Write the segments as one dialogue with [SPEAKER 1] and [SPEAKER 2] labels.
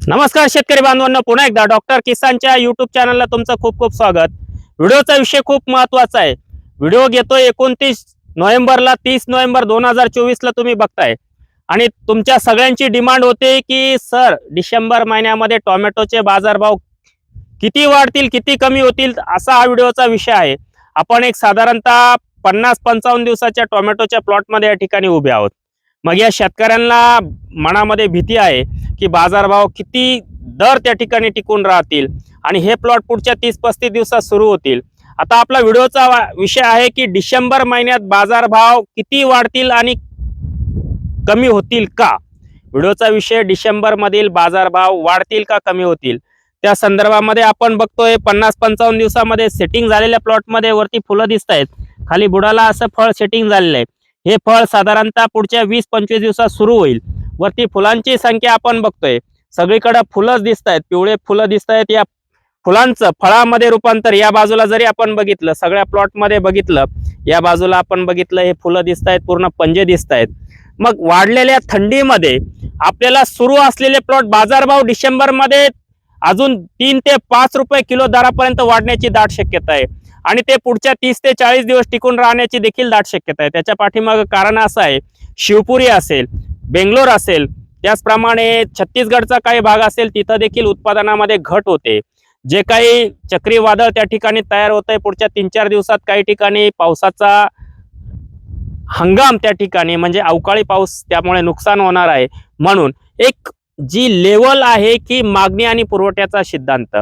[SPEAKER 1] नमस्कार शेतकरी बांधवांना पुन्हा एकदा डॉक्टर किसानच्या युट्यूब चॅनलला तुमचं खूप खूप स्वागत. व्हिडिओचा विषय खूप महत्त्वाचा आहे. व्हिडिओ घेतोय एकोणतीस नोव्हेंबरला तीस नोव्हेंबर दोन हजार चोवीसला तुम्ही बघताय. आणि तुमच्या सगळ्यांची डिमांड होते की सर डिसेंबर महिन्यामध्ये टोमॅटोचे बाजारभाव किती वाढतील किती कमी होतील? असा हा व्हिडिओचा विषय आहे. आपण एक साधारणतः पन्नास पंचावन्न दिवसाच्या टोमॅटोच्या प्लॉटमध्ये या ठिकाणी उभे आहोत. मग या शेतकऱ्यांना मनामध्ये भीती आहे की बाजारभाव किती दर त्या ठिकाणी टिकून राहतील आणि हे प्लॉट पुढच्या तीस पस्तीस दिवसात सुरू होतील. आता आपला व्हिडिओचा वा- विषय आहे की डिसेंबर महिन्यात बाजारभाव किती वाढतील आणि कमी होतील का? व्हिडिओचा विषय डिसेंबरमधील बाजारभाव वाढतील का कमी होतील? त्या संदर्भामध्ये आपण बघतोय पन्नास पंचावन्न दिवसामध्ये सेटिंग झालेल्या प्लॉटमध्ये वरती फुलं दिसत आहेत खाली बुडाला असं फळ सेटिंग झालेलं आहे. हे फळ साधारणतः पुढच्या वीस पंचवीस दिवसात सुरू होईल. वरती फुलांची संख्या आपण बघतोय. सगळीकडे फुलंच दिसत आहेत पिवळे फुलं दिसत आहेत या फुलांचं फळामध्ये रूपांतर या बाजूला जरी आपण बघितलं सगळ्या प्लॉटमध्ये बघितलं या बाजूला आपण बघितलं हे फुलं दिसत आहेत पूर्ण पंजे दिसत आहेत मग वाढलेल्या थंडीमध्ये आपल्याला सुरू असलेले प्लॉट बाजारभाव डिसेंबरमध्ये अजून तीन ते पाच रुपये किलो दरापर्यंत वाढण्याची दाट शक्यता आहे. आणि ते पुढच्या तीस ते चाळीस दिवस टिकून राहण्याची देखील दाट शक्यता आहे. त्याच्या पाठीमागं कारण असं आहे शिवपुरी असेल बेंगलोर असेल त्याचप्रमाणे छत्तीसगडचा काही भाग असेल तिथं देखील उत्पादनामध्ये घट होते. जे काही चक्रीवादळ त्या ठिकाणी तयार होत आहे पुढच्या तीन चार दिवसात काही ठिकाणी पावसाचा हंगाम त्या ठिकाणी म्हणजे अवकाळी पाऊस त्यामुळे नुकसान होणार आहे. म्हणून एक जी लेवल आहे की मागणी आणि पुरवठ्याचा सिद्धांत.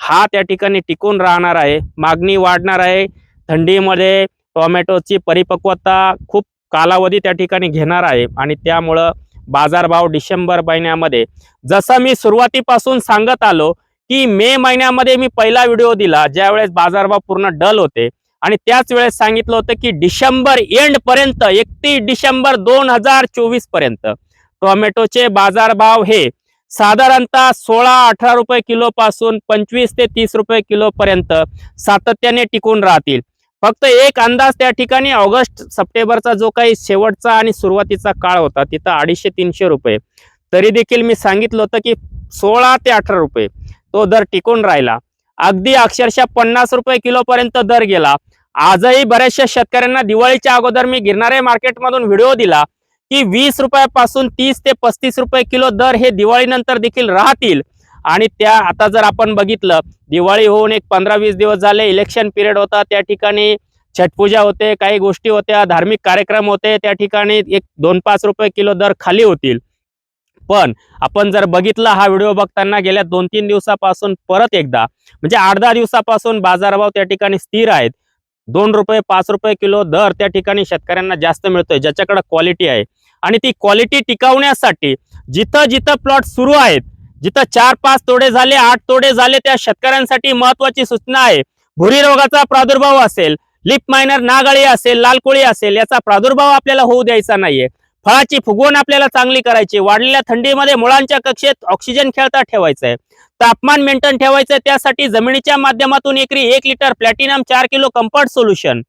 [SPEAKER 1] हा त्या ठिकाणी टिकून राहणार आहे. मागणी वाढणार आहे. थंडीमध्ये टोमॅटोची परिपक्वता खूप कालावधी त्या ठिकाणी घेणार आहे. आणि त्यामुळं बाजारभाव डिसेंबर महिन्यामध्ये जसं मी सुरुवातीपासून सांगत आलो की मे महिन्यामध्ये मी पहिला व्हिडिओ दिला ज्यावेळेस बाजारभाव पूर्ण डल होते. आणि त्याच वेळेस सांगितलं होतं की डिसेंबर एंड पर्यंत एकतीस डिसेंबर दोन हजार चोवीसपर्यंत टोमॅटोचे बाजारभाव हे साधारणतः सोळा अठरा रुपये किलो पासून पंचवीस ते तीस रुपये किलो पर्यंत सातत्याने टिकून राहतील. फक्त एक अंदाज त्या ठिकाणी ऑगस्ट सप्टेंबरचा जो काही शेवटचा आणि सुरुवातीचा काळ होता तिथं अडीचशे तीनशे रुपये. तरी देखील मी सांगितलं होतं की सोळा ते अठरा रुपये तो दर टिकून राहिला. अगदी अक्षरशः पन्नास रुपये किलोपर्यंत दर गेला. आजही बऱ्याचशा शेतकऱ्यांना दिवाळीच्या अगोदर मी गिरणारे मार्केटमधून व्हिडिओ दिला. की वीस रुपयापासून तीस ते पस्तीस रुपये किलो दर हे दिवाळीनंतर देखील राहतील. आणि त्या आता जर आपण बघितलं दिवाळी होऊन एक पंधरा वीस दिवस झाले इलेक्शन पिरियड होता त्या ठिकाणी छटपूजा होते काही गोष्टी होत्या धार्मिक कार्यक्रम होते त्या ठिकाणी एक दोन पाच रुपये किलो दर खाली होतील. पण आपण जर बघितला हा व्हिडिओ बघताना गेल्या दोन तीन दिवसापासून परत एकदा म्हणजे आठ दहा दिवसापासून बाजारभाव त्या ठिकाणी स्थिर आहेत. दोन रुपये पाच रुपये किलो दर त्या ठिकाणी शेतकऱ्यांना जास्त मिळतोय ज्याच्याकडे क्वालिटी आहे. आणि ती क्वालिटी टिकवण्यासाठी जिथं जिथं प्लॉट सुरू आहेत जिथं चार पाच तोडे झाले आठ तोडे झाले त्या शेतकऱ्यांसाठी महत्वाची सूचना आहे. भुरी रोगाचा प्रादुर्भाव असेल लिप मायनर नागाळी असेल लालकोळी असेल याचा प्रादुर्भाव आपल्याला होऊ द्यायचा नाहीये. फळाची फुगवण आपल्याला चांगली करायची. वाढलेल्या थंडीमध्ये मुळांच्या कक्षेत ऑक्सिजन खेळता ठेवायचं आहे तापमान मेंटेन ठेवायचं त्यासाठी जमिनीच्या माध्यमातून एकरी एक लिटर प्लॅटिनम चार किलो कम्फर्ट सोल्युशन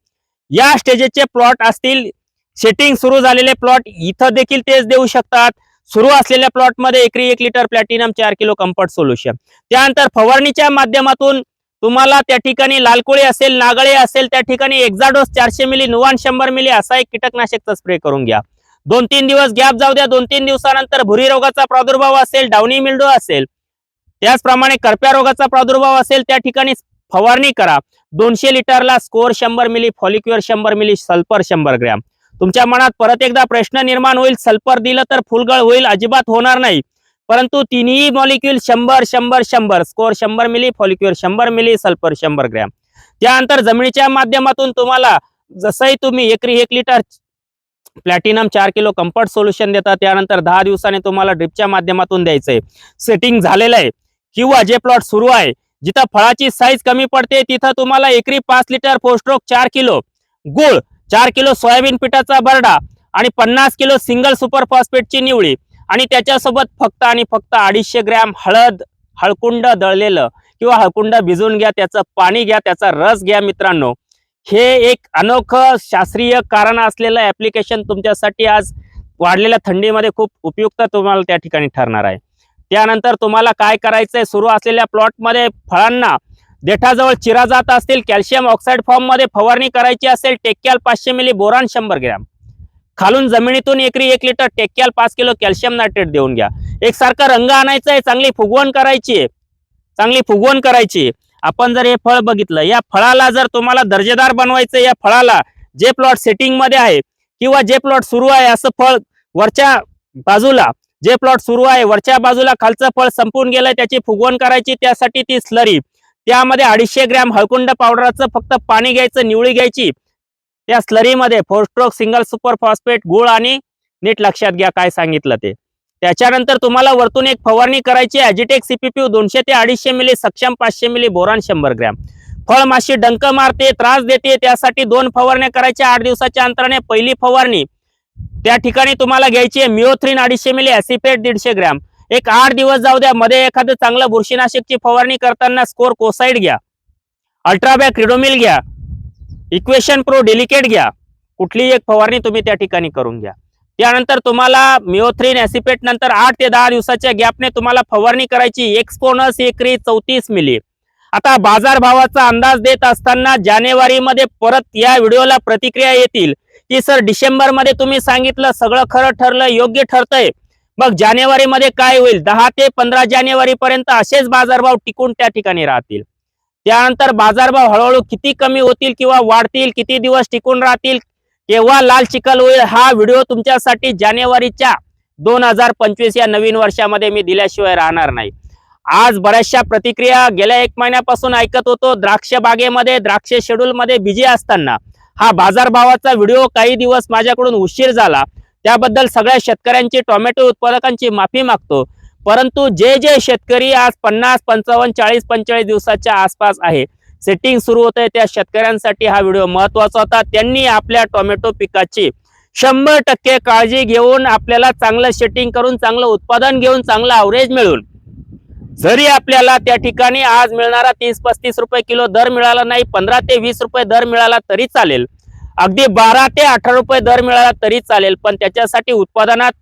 [SPEAKER 1] या स्टेजेसचे प्लॉट असतील. सेटिंग सुरू झालेले प्लॉट इथं देखील तेच देऊ शकतात. सुरू असलेल्या प्लॉटमध्ये एकरी एक लिटर प्लॅटिनम चार किलो कम्फर्ट सोल्युशन त्यानंतर फवारणीच्या माध्यमातून तुम्हाला त्या ठिकाणी लालकोळी असेल नागळे असेल त्या ठिकाणी एक्झाडोस चारशे मिली नुवान शंभर मिली असा एक कीटकनाशकचा स्प्रे करून घ्या. दोन तीन दिवस गॅप जाऊ द्या दोन तीन दिवसानंतर भुरी रोगाचा प्रादुर्भाव असेल डावणी मिल्डो असेल त्याचप्रमाणे करप्या रोगाचा प्रादुर्भाव असेल त्या ठिकाणी फवारणी करा. दोनशे लिटरला स्कोर शंभर मिली फॉलिक्युअर शंभर मिली सल्फर शंभर ग्रॅम. तुमच्या मनात परत एकदा प्रश्न निर्माण होईल सल्फर दिलं तर फुलगळ होईल अजिबात होणार नाही. परंतु तिन्ही मॉलिक्युल शंभर शंभर शंभर स्कोर शंभर मिली फॉलिक्युअर शंभर मिली सल्फर शंभर ग्रॅम. त्यानंतर जमिनीच्या माध्यमातून तुम्हाला जसंही तुम्ही एकरी एक लिटर प्लॅटिनम चार किलो कम्फर्ट सोल्युशन देतात. त्यानंतर दहा दिवसाने तुम्हाला ड्रिपच्या माध्यमातून द्यायचंय. सेटिंग झालेलं आहे. किंवा जे प्लॉट सुरू आहे जिथं फळाची साईज कमी पडते तिथं तुम्हाला एकरी पाच लिटर फोस्ट्रोक चार किलो गुळ चार किलो सोयाबीन पिठाचा बरडा आणि पन्नास किलो सिंगल सुपर फॉस्फेटची निवळी आणि त्याच्यासोबत फक्त आणि फक्त अडीचशे ग्रॅम हळद हळकुंड दळलेलं किंवा हळकुंड भिजवून घ्या त्याचं पाणी घ्या त्याचा रस घ्या मित्रांनो. हे एक अनोखं शास्त्रीय कारण असलेलं ऍप्लिकेशन तुमच्यासाठी आज वाढलेल्या थंडीमध्ये खूप उपयुक्त तुम्हाला त्या ठिकाणी ठरणार आहे. त्यानंतर तुम्हाला काय करायचंय? सुरू असलेल्या प्लॉटमध्ये फळांना देठाजवळ चिरा जात असतील. कॅल्शियम ऑक्साईड फॉर्ममध्ये फवारणी करायची असेल टेक्याल पाचशे मिली बोरान शंभर ग्रॅम. खालून जमिनीतून एकरी एक लिटर टेक्याल पाच किलो कॅल्शियम नायट्रेट देऊन घ्या. एकसारखा रंग आणायचा आहे चांगली फुगवण करायची आहे. चांगली फुगवण करायची आहे. आपण जर हे फळ बघितलं या फळाला जर तुम्हाला दर्जेदार बनवायचं या फळाला जे प्लॉट सेटिंगमध्ये आहे किंवा जे प्लॉट सुरू आहे असं फळ वरच्या बाजूला जे प्लॉट सुरू आहे वरच्या बाजूला खालचं फळ संपून गेलंय त्याची फुगवण करायची त्यासाठी ती स्लरी त्यामध्ये अडीचशे ग्रॅम हळकुंड पावडरचं फक्त पाणी घ्यायचं निवळी घ्यायची. त्या स्लरीमध्ये four stroke single super phosphate गुळ आणि नीट लक्षात घ्या काय सांगितलं ते. त्याच्यानंतर तुम्हाला वरतून एक फवारणी करायची अजिटेक सीपीपी दोनशे ते अडीचशे मिली सक्षम पाचशे मिली बोरान शंभर ग्रॅम. फळमाशी डंक मारते त्रास देते त्यासाठी दोन फवारण्या करायच्या आठ दिवसाच्या अंतराने पहिली फवारणी. त्या ठिकाणी तुम्हाला घ्यायची आहे मिओथ्रीन अडीचशे मिली ऍसिपेट दीडशे ग्रॅम. एक आठ दिवस जाऊ द्या मध्ये एखादं चांगलं बुरशीनाशकची फवारणी करताना स्कोर कोसाईड घ्या. अल्ट्राबॅक क्रिडोमिल घ्या. इक्वेशन प्रो डेलिकेट घ्या. कुठलीही एक फवारणी तुम्ही त्या ठिकाणी करून घ्या. त्यानंतर तुम्हाला मिओथ्रीन ऍसिपेट नंतर आठ ते दहा दिवसाच्या गॅपने तुम्हाला फवारणी करायची. एक्सपोनस एकरी चौतीस मिली. आता बाजारभावाचा अंदाज देत असताना जानेवारीमध्ये परत या व्हिडिओला प्रतिक्रिया येतील. की सर डिसेंबरमध्ये तुम्ही सांगितलं सगळं खरं ठरलं योग्य ठरतंय. मग जानेवारीमध्ये काय होईल? दहा ते पंधरा जानेवारी पर्यंत असेच बाजारभाव टिकून त्या ठिकाणी राहतील. त्यानंतर बाजारभाव हळूहळू किती कमी होतील किंवा वाढतील किती दिवस टिकून राहतील केव्हा लाल चिखल होईल हा व्हिडिओ तुमच्यासाठी जानेवारीच्या दोन हजार पंचवीस या नवीन वर्षामध्ये मी दिल्याशिवाय राहणार नाही. आज बऱ्याचशा प्रतिक्रिया गेल्या एक महिन्यापासून ऐकत होतो. द्राक्ष बागेमध्ये द्राक्ष शेड्यूलमध्ये बिझी असताना हा बाजारभावाचा व्हिडिओ काही दिवस माझ्याकडून उशीर झाला. त्याबद्दल सगळ्या शेतकऱ्यांची टोमॅटो उत्पादकांची माफी मागतो. परंतु जे जे शेतकरी आज पन्नास पंचावन्न चाळीस पंचेचाळीस दिवसाच्या आसपास आहे सेटिंग सुरू होत आहे त्या शेतकऱ्यांसाठी हा व्हिडिओ महत्त्वाचा होता. त्यांनी आपल्या टोमॅटो पिकाची शंभर टक्के काळजी घेऊन आपल्याला चांगलं सेटिंग करून चांगलं उत्पादन घेऊन चांगलं अवरेज मिळून. जरी आपल्याला त्या ठिकाणी आज मिळणारा तीस पस्तीस रुपये किलो दर मिळाला नाही पंधरा ते वीस रुपये दर मिळाला तरी चालेल. अगदी बारा ते अठरा रुपये दर मिळाला तरी चालेल पण त्याच्यासाठी उत्पादनात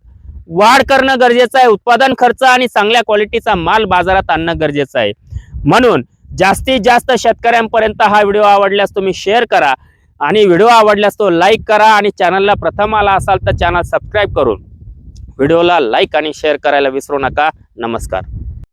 [SPEAKER 1] वाढ करणं गरजेचं आहे. उत्पादन खर्च आणि चांगल्या क्वालिटीचा माल बाजारात आणणं गरजेचं आहे. म्हणून जास्तीत जास्त शेतकऱ्यांपर्यंत हा व्हिडिओ आवडल्यास तुम्ही शेअर करा. आणि व्हिडिओ आवडल्यास तो लाईक करा आणि चॅनलला प्रथम आला असाल तर चॅनल सबस्क्राईब करून व्हिडिओला लाईक आणि शेअर करायला विसरू नका. नमस्कार.